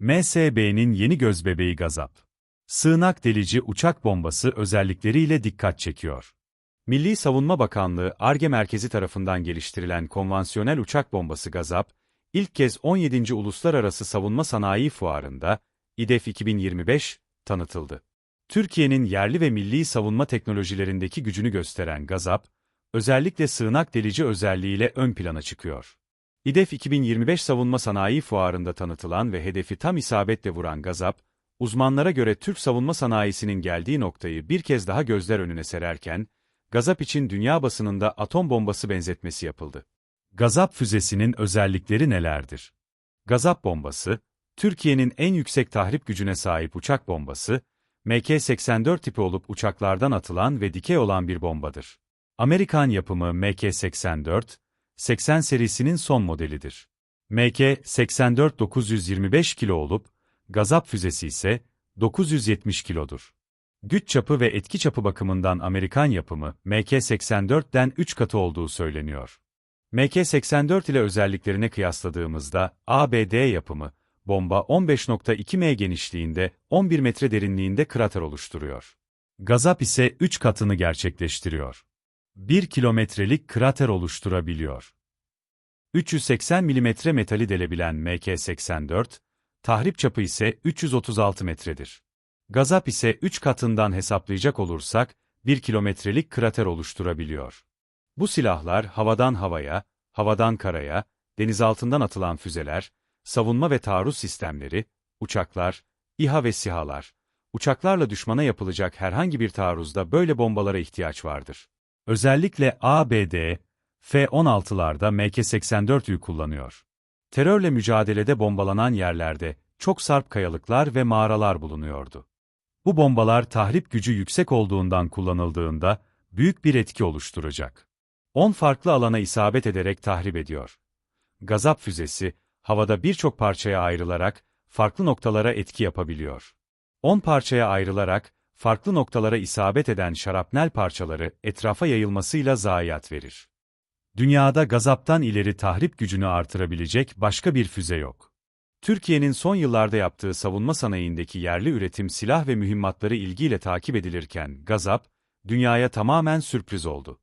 MSB'nin yeni gözbebeği Gazap. Sığınak delici uçak bombası özellikleriyle dikkat çekiyor. Milli Savunma Bakanlığı ARGE Merkezi tarafından geliştirilen konvansiyonel uçak bombası Gazap, ilk kez 17. Uluslararası Savunma Sanayi Fuarı'nda, İDEF 2025, tanıtıldı. Türkiye'nin yerli ve milli savunma teknolojilerindeki gücünü gösteren Gazap, özellikle sığınak delici özelliğiyle ön plana çıkıyor. İDEF 2025 Savunma Sanayi Fuarı'nda tanıtılan ve hedefi tam isabetle vuran Gazap, uzmanlara göre Türk savunma sanayisinin geldiği noktayı bir kez daha gözler önüne sererken, Gazap için dünya basınında atom bombası benzetmesi yapıldı. Gazap füzesinin özellikleri nelerdir? Gazap bombası, Türkiye'nin en yüksek tahrip gücüne sahip uçak bombası, MK-84 tipi olup uçaklardan atılan ve dikey olan bir bombadır. Amerikan yapımı MK-84, 80 serisinin son modelidir. MK-84 925 kilo olup, Gazap füzesi ise 970 kilodur. Güç çapı ve etki çapı bakımından Amerikan yapımı MK-84'den 3 katı olduğu söyleniyor. MK-84 ile özelliklerine kıyasladığımızda ABD yapımı bomba 15.2 m genişliğinde 11 metre derinliğinde krater oluşturuyor. Gazap ise 3 katını gerçekleştiriyor. 1 kilometrelik krater oluşturabiliyor. 380 mm metali delebilen MK-84, tahrip çapı ise 336 metredir. Gazap ise 3 katından hesaplayacak olursak, 1 kilometrelik krater oluşturabiliyor. Bu silahlar havadan havaya, havadan karaya, denizaltından atılan füzeler, savunma ve taarruz sistemleri, uçaklar, İHA ve SİHA'lar, uçaklarla düşmana yapılacak herhangi bir taarruzda böyle bombalara ihtiyaç vardır. Özellikle ABD, F-16'larda MK-84'ü kullanıyor. Terörle mücadelede bombalanan yerlerde çok sarp kayalıklar ve mağaralar bulunuyordu. Bu bombalar tahrip gücü yüksek olduğundan kullanıldığında büyük bir etki oluşturacak. 10 farklı alana isabet ederek tahrip ediyor. Gazap füzesi, havada birçok parçaya ayrılarak farklı noktalara etki yapabiliyor. 10 parçaya ayrılarak farklı noktalara isabet eden şarapnel parçaları etrafa yayılmasıyla zayiat verir. Dünyada gazaptan ileri tahrip gücünü artırabilecek başka bir füze yok. Türkiye'nin son yıllarda yaptığı savunma sanayindeki yerli üretim silah ve mühimmatları ilgiyle takip edilirken Gazap, dünyaya tamamen sürpriz oldu.